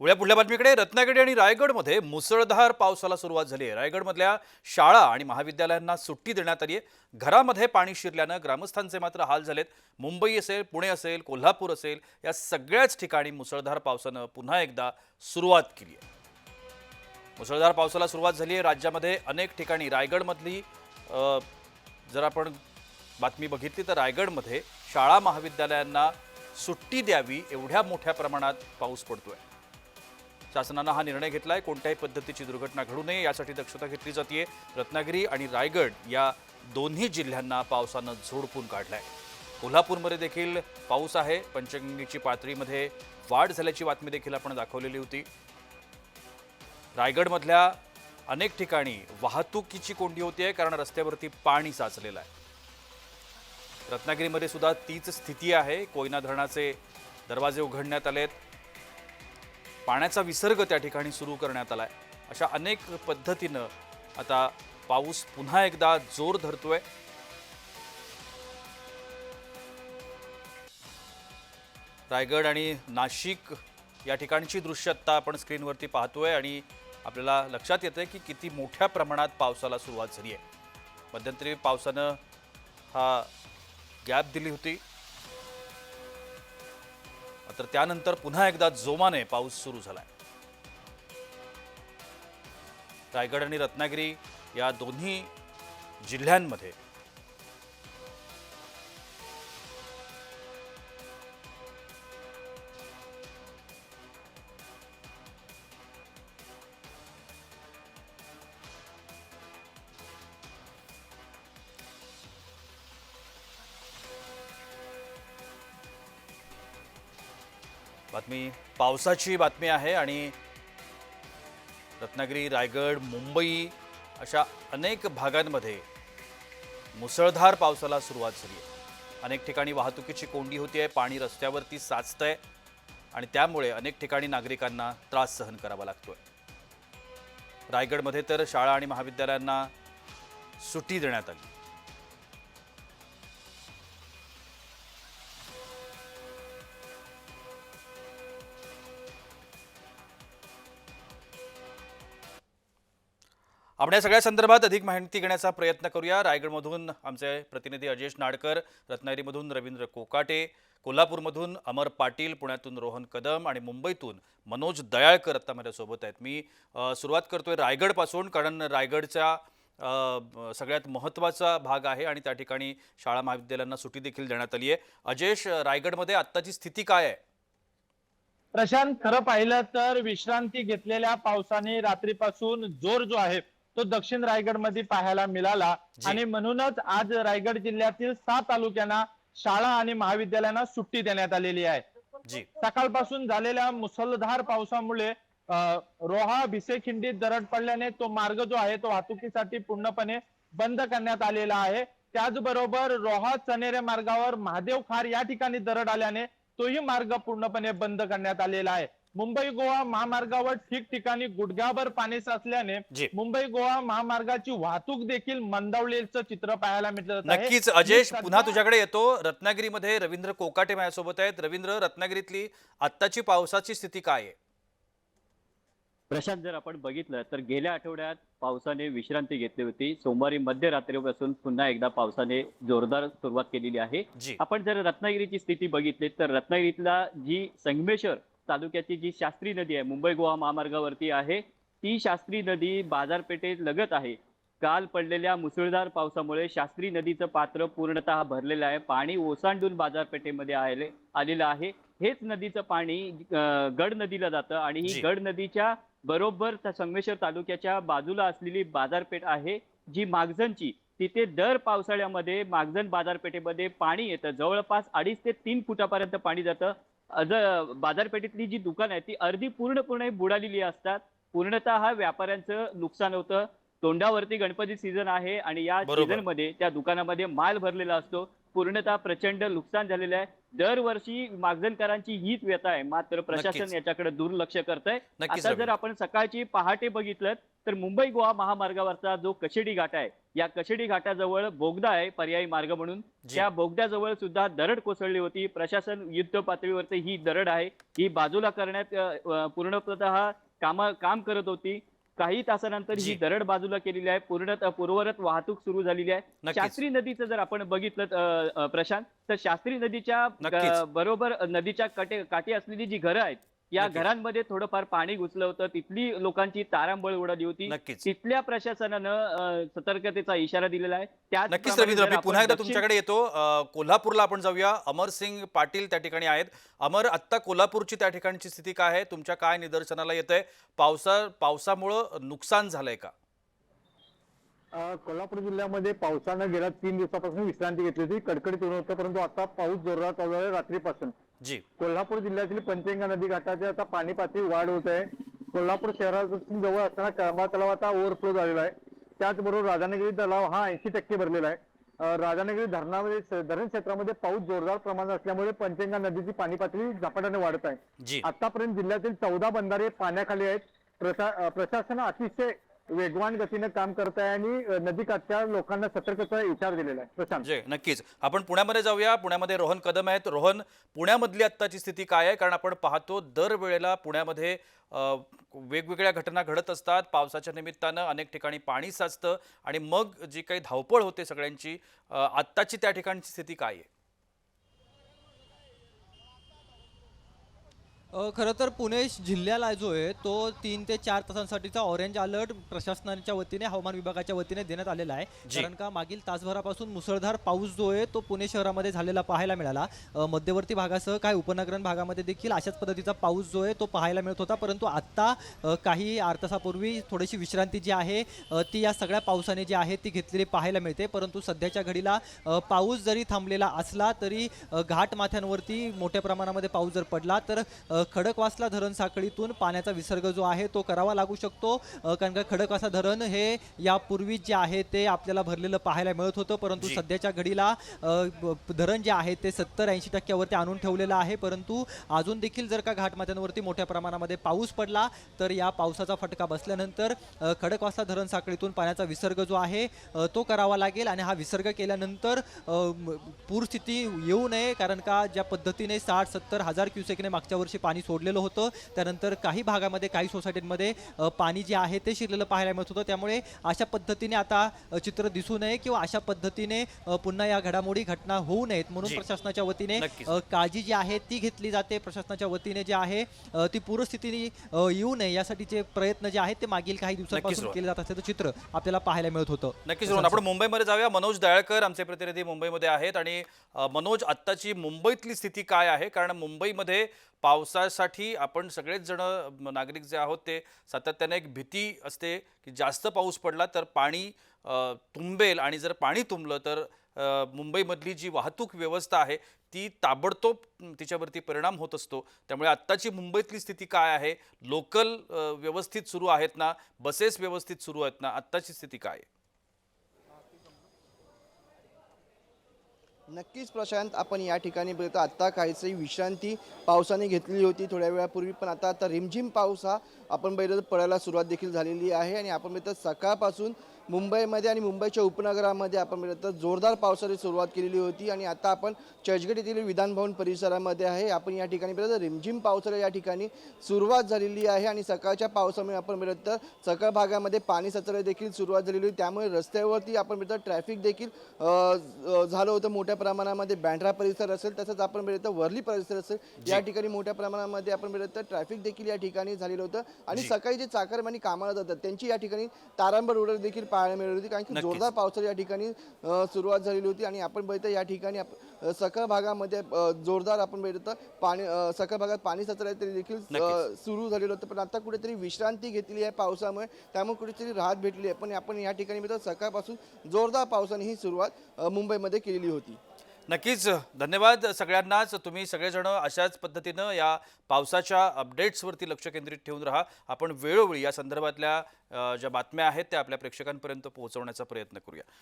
उद्या पुढल्या बातमीकडे. रत्नागिरी आणि रायगडमध्ये मुसळधार पावसाला सुरुवात झाली आहे. रायगडमधल्या शाळा आणि महाविद्यालयांना सुट्टी देण्यात आली आहे. घरामध्ये पाणी शिरल्यानं ग्रामस्थांचे मात्र हाल झालेत. मुंबई असेल पुणे असेल कोल्हापूर असेल या सगळ्याच ठिकाणी मुसळधार पावसानं पुन्हा एकदा सुरुवात केली आहे. मुसळधार पावसाला सुरुवात झाली आहे. राज्यामध्ये अनेक ठिकाणी रायगडमधली जर आपण बातमी बघितली तर रायगडमध्ये शाळा महाविद्यालयांना सुट्टी द्यावी एवढ्या मोठ्या प्रमाणात पाऊस पडतोय. शासनानं हा निर्णय घेतला आहे कोणत्याही पद्धतीची दुर्घटना घडू नये यासाठी दक्षता घेतली जाते रत्नागिरी आणि रायगड या दोन्ही जिल्ह्यांना पावसानं झोडपून आहे कोल्हापूरमध्ये देखील पाऊस आहे. पंचगंगेची पातळीमध्ये वाढ झाल्याची बातमी देखील आपण दाखवलेली होती. रायगडमधल्या अनेक ठिकाणी वाहतुकीची कोंडी होती आहे कारण रस्त्यावरती पाणी साचलेलं आहे. रत्नागिरीमध्ये सुद्धा तीच स्थिती आहे. कोयना धरणाचे दरवाजे उघडण्यात आलेत. पाण्याचा विसर्ग त्या ठिकाणी सुरू करण्यात आला आहे अशा अनेक पद्धतीनं आता पाऊस पुन्हा एकदा जोर धरतोय. रायगड आणि नाशिक या ठिकाणची दृश्य आत्ता आपण स्क्रीनवरती पाहतोय आणि आपल्याला लक्षात येतंय की किती मोठ्या प्रमाणात पावसाला सुरुवात झाली आहे. मध्यंतरी पावसानं हा गॅप दिली होती. मात्र त्यानंतर पुन्हा एकदा जोमाने पाऊस सुरू झालाय. रायगड आणि रत्नागिरी या दोन्ही जिल्ह्यांमध्ये बातमी पावसाची बातमी आहे आणि रत्नागिरी रायगड मुंबई अशा अनेक भागांमध्ये मुसळधार पावसाला सुरुवात झाली आहे. अनेक ठिकाणी वाहतुकीची कोंडी होती आहे पाणी रस्त्यावरती साचतंय आणि त्यामुळे अनेक ठिकाणी नागरिकांना त्रास सहन करावा लागतोय. रायगडमध्ये तर शाळा आणि महाविद्यालयांना सुट्टी देण्यात आली. आपण या सगळ्या संदर्भात अधिक माहिती घेण्याचा प्रयत्न करूया. रायगडमधून आमचे प्रतिनिधी अजेश नाडकर रत्नागिरीमधून रवींद्र कोकाटे कोल्हापूरमधून अमर पाटील पुण्यातून रोहन कदम आणि मुंबईतून मनोज दयाळकर आता माझ्यासोबत आहेत. मी सुरुवात करतोय रायगडपासून कारण रायगडच्या सगळ्यात महत्त्वाचा भाग आहे आणि त्या ठिकाणी शाळा महाविद्यालयांना सुट्टी देखील देण्यात आली आहे. अजेश रायगडमध्ये आत्ताची स्थिती काय आहे? प्रशांत खरं पाहिलं तर विश्रांती घेतलेल्या पावसाने रात्रीपासून जोर जो आहे तो दक्षिण रायगडमध्ये पाहायला मिळाला. आणि म्हणूनच आज रायगड जिल्ह्यातील सात तालुक्यांना शाळा आणि महाविद्यालयांना सुट्टी देण्यात आलेली आहे. सकाळपासून झालेल्या मुसळधार पावसामुळे रोहा भिसेखिंडीत दरड पडल्याने तो मार्ग जो आहे तो वाहतुकीसाठी पूर्णपणे बंद करण्यात आलेला आहे. त्याचबरोबर रोहा चनेरे मार्गावर महादेव खार या ठिकाणी दरड आल्याने तोही मार्ग पूर्णपणे बंद करण्यात आलेला आहे. मुंबई गोवा महामार्गावर ठिकठिकाणी गुडघ्याभर पाणी साचल्याने. मुंबई गोवा महामार्गाची वाहतूक देखील मंदावलेलं चित्र पाहायला मिळत नक्कीच अजेश मी पुन्हा तुझ्याकडे येतो. रत्नागिरीमध्ये रवींद्र कोकाटे माझ्यासोबत आहेत. रवींद्र रत्नागिरीतली आत्ताची पावसाची स्थिती काय आहे? प्रशांत जर आपण बघितलं तर गेल्या आठवड्यात पावसाने विश्रांती घेतली होती. सोमवारी मध्यरात्रीपासून पुन्हा एकदा पावसाने जोरदार सुरुवात केलेली आहे. आपण जर रत्नागिरीची स्थिती बघितली तर रत्नागिरीतला जी संगमेश्वर तालुक्याची जी शास्त्री नदी आहे मुंबई गोवा महामार्गावरती आहे ती शास्त्री नदी बाजारपेठेत लगत आहे. काल पडलेल्या मुसळधार पावसामुळे शास्त्री नदीचं पात्र पूर्णतः भरलेलं आहे. पाणी ओसांडून बाजारपेठेमध्ये आले आलेलं आहे. हेच नदीचं पाणी गड नदीला जातं आणि. ही गड नदीच्या बरोबर संगमेश्वर तालुक्याच्या बाजूला असलेली बाजारपेठ आहे जी मागजनची तिथे दर पावसाळ्यामध्ये मागजन बाजारपेठेमध्ये पाणी येतं. जवळपास अडीच ते तीन फुटापर्यंत पाणी जातं. बाजारपेठेतली जी दुकान आहे ती अर्धी पूर्णपणे बुडालेली असतात पूर्णतः हा व्यापाऱ्यांचं नुकसान होतं तोंडावरती गणपती सीझन आहे आणि या. सीझनमध्ये त्या दुकानामध्ये माल भरलेला असतो पूर्णतः प्रचंड नुकसान झालेलं आहे दरवर्षी मागजनकरांची हीच व्यथा आहे मात्र प्रशासन. याच्याकडे दुर्लक्ष करत आहे आता जर. आपण सकाळची पहाटे बघितलं तर मुंबई गोवा महामार्गावरचा जो कशेडी घाट आहे या कशेडी घाटाजवळ बोगदा आहे पर्यायी मार्ग म्हणून. त्या बोगद्याजवळ सुद्धा दरड कोसळली होती. प्रशासन युद्ध पातळीवरती ही दरड आहे. ही बाजूला करण्यात पूर्णतः काम काम करत होती. काही तासानंतर. ही दरड बाजूला केलेली आहे. पूर्ण पूर्वरत वाहतूक सुरू झालेली आहे. शास्त्री नदीचं जर आपण बघितलं प्रशांत तर शास्त्री नदीच्या बरोबर नदीच्या काटे काठी असलेली जी घरं आहेत या. घरांमध्ये थोडंफार पाणी घुसलं होतं. तिथली लोकांची तारांबळ उडाली होती. नक्कीच. तिथल्या प्रशासनानं सतर्कतेचा इशारा दिलेला आहे. त्याचप्रमाणे नक्कीच रवींद्र पुन्हा एकदा तुमच्याकडे येतो. कोल्हापूरला आपण जाऊया. अमर सिंग पाटील त्या ठिकाणी आहेत. अमर आत्ता कोल्हापूरची त्या ठिकाणची स्थिती काय आहे? तुमच्या काय निदर्शनाला येत आहे पावसा पावसामुळं नुकसान झालंय का? कोल्हापूर जिल्ह्यामध्ये पावसानं गेल्या तीन दिवसापासून विश्रांती घेतली होती. कडकडीत होतं परंतु आता पाऊस जोरदार चालू आहे रात्रीपासून. जी. कोल्हापूर जिल्ह्यातील पंचगंगा नदी घाटाची आता पाणी पातळी वाढ होत आहे. कोल्हापूर शहरापासून जवळ असताना कळंबा तलाव आता ओव्हरफ्लो झालेला आहे. त्याचबरोबर राधानगरी तलाव हा ऐंशी टक्के भरलेला आहे. अ, राधानगरी धरणामध्ये धरण क्षेत्रामध्ये पाऊस जोरदार प्रमाणात असल्यामुळे पंचगंगा नदीची पाणी पातळी झपाट्याने वाढत आहे. जी. आतापर्यंत जिल्ह्यातील चौदा बंधारे पाण्याखाली आहेत. प्रशासन अतिशय वेगवान गतीनं काम करत आहे आणि नदीकाठच्या लोकांना सतर्कता इशारा दिलेला आहे. प्रशांत. नक्कीच. आपण पुण्यामध्ये जाऊया. पुण्यामध्ये रोहन कदम आहेत. रोहन पुण्यामधली आत्ताची स्थिती काय आहे? कारण आपण पाहतो दरवेळेला पुण्यामध्ये वेगवेगळ्या घटना घडत असतात. पावसाच्या निमित्तानं अनेक ठिकाणी पाणी साचतं आणि मग जी काही धावपळ होते सगळ्यांची आत्ताची त्या ठिकाणची स्थिती काय आहे? खरं तर पुणे जिल्ह्याला जो आहे तो तीन ते चार तासांसाठीचा ऑरेंज अलर्ट प्रशासनाच्या वतीने हवामान विभागाच्या वतीने देण्यात आलेला आहे. कारण का मागील तासभरापासून मुसळधार पाऊस जो आहे तो पुणे शहरामध्ये झालेला पाहायला मिळाला. मध्यवर्ती भागासह काही उपनगरन भागामध्ये देखील अशाच पद्धतीचा पाऊस जो आहे तो पाहायला मिळत होता. परंतु आत्ता काही आठ तासापूर्वी थोडीशी विश्रांती जी आहे ती या सगळ्या पावसाने जी आहे ती घेतलेली पाहायला मिळते. परंतु सध्याच्या घडीला पाऊस जरी थांबलेला असला तरी अ, घाट माथ्यांवरती मोठ्या प्रमाणामध्ये पाऊस जर पडला तर खडकवासला धरण साखळीतून पाण्याचा विसर्ग जो आहे तो करावा लागू शकतो. कारण का खडकवासला धरण हे यापूर्वी जे आहे ते आपल्याला भरलेलं पाहायला मिळत होतं. परंतु. सध्याच्या घडीला धरण जे आहे ते सत्तर ऐंशी टक्क्यावरती आणून ठेवलेलं आहे. परंतु अजून देखील जर का घाटमाथ्यांवरती मोठ्या प्रमाणामध्ये पाऊस पडला तर या पावसाचा फटका बसल्यानंतर खडकवासला धरण साखळीतून पाण्याचा विसर्ग जो आहे तो करावा लागेल. आणि हा विसर्ग केल्यानंतर पूरस्थिती येऊ नये. कारण का ज्या पद्धतीने साठ सत्तर हजार क्युसेकने मागच्या वर्षी पाणी सोडलेलं होतं. त्यानंतर काही भागामध्ये काही सोसायटींमध्ये पाणी जे आहे ते शिरलेलं पाहायला मिळत होतं. त्यामुळे अशा पद्धतीने आता चित्र दिसू नये किंवा अशा पद्धतीने पुन्हा या घडामोडी घटना होऊ नयेत म्हणून. प्रशासनाच्या वतीने काळजी जी आहे ती घेतली जाते. प्रशासनाच्या वतीने जे आहे ती पूरस्थिती येऊ नये यासाठीचे प्रयत्न जे आहेत ते मागील काही दिवसांपासून. केले जात असल्याचं चित्र आपल्याला पाहायला मिळत होतं. नक्कीच आपण मुंबईमध्ये जाऊया. मनोज दयाळकर आमचे प्रतिनिधी मुंबईमध्ये आहेत. आणि मनोज आत्ताची मुंबईतली स्थिती काय आहे? कारण मुंबईमध्ये पावसासाठी आपण सगळेच जण नागरिक जे आहोत ते सातत्याने एक भीती असते की जास्त पाऊस पडला तर पाणी तुंबेल आणि जर पाणी तुंबलं तर मुंबईमधली जी वाहतूक व्यवस्था आहे ती ताबडतोब तिच्यावरती परिणाम होत असतो. त्यामुळे आत्ताची मुंबईतली स्थिती काय आहे? लोकल व्यवस्थित सुरू आहेत ना? बसेस व्यवस्थित सुरू आहेत ना? आत्ताची स्थिती काय आहे? नक्कीच प्रशांत आपण या ठिकाणी बघतो आत्ता काहीतरी विश्रांती पावसाने घेतलेली होती थोड्या वेळापूर्वी पण आता आता रिमझिम पाऊस हा आपण बघितलं तर पडायला सुरुवात देखील झालेली आहे आणि आपण बघितलं सकाळपासून मुंबईमध्ये आणि मुंबईच्या उपनगरामध्ये आपण बघितलं तर जोरदार पावसाने सुरुवात केलेली होती आणि आता आपण चर्चगेट येथील विधानभवन परिसरामध्ये आहे. आपण या ठिकाणी बघितलं तर रिमझिम पावसाला या ठिकाणी सुरुवात झालेली आहे आणि सकाळच्या पावसामुळे आपण बघितलं तर सकाळ भागामध्ये पाणी साचण्याला देखील सुरुवात झालेली होती. त्यामुळे रस्त्यावरती आपण बघितलं ट्रॅफिक देखील झालं होतं. मोठ्या प्रमाणामध्ये बँड्रा परिसर असेल तसंच आपण बघितलं वर्ली परिसर असेल या ठिकाणी मोठ्या प्रमाणामध्ये आपण बघितलं तर ट्रॅफिक देखील या ठिकाणी झालेलं होतं. आणि सकाळी जे चाकरमानी कामाला जातात त्यांची या ठिकाणी तारांबर उडत देखील पाहायला मिळाली होती. कारण की नक्कीच. जोरदार पावसाला या ठिकाणी अ, सुरुवात झालेली होती. आणि आपण बघितलं या ठिकाणी आप- अ, भागामध्ये अ, जोरदार आपण बघितलं तर पाणी अ, सकाळ भागात पाणी साचलं तरी देखील अ, नक्कीच. सुरू झालेलं होतं. पण आता कुठेतरी विश्रांती घेतली आहे पावसामुळे. त्यामुळे कुठेतरी राहत भेटली आहे. पण आपण या ठिकाणी बघितलं सकाळपासून जोरदार पावसाने ही सुरुवात अ, मुंबईमध्ये केलेली होती. नक्कीच. धन्यवाद सगळ्यांनाच. तुम्ही सगळेजण अशाच पद्धतीनं या पावसाच्या अपडेट्सवरती लक्ष केंद्रित ठेवून राहा. आपण वेळोवेळी या संदर्भातल्या ज्या बातम्या आहेत त्या आपल्या प्रेक्षकांपर्यंत पोहोचवण्याचा प्रयत्न करूया.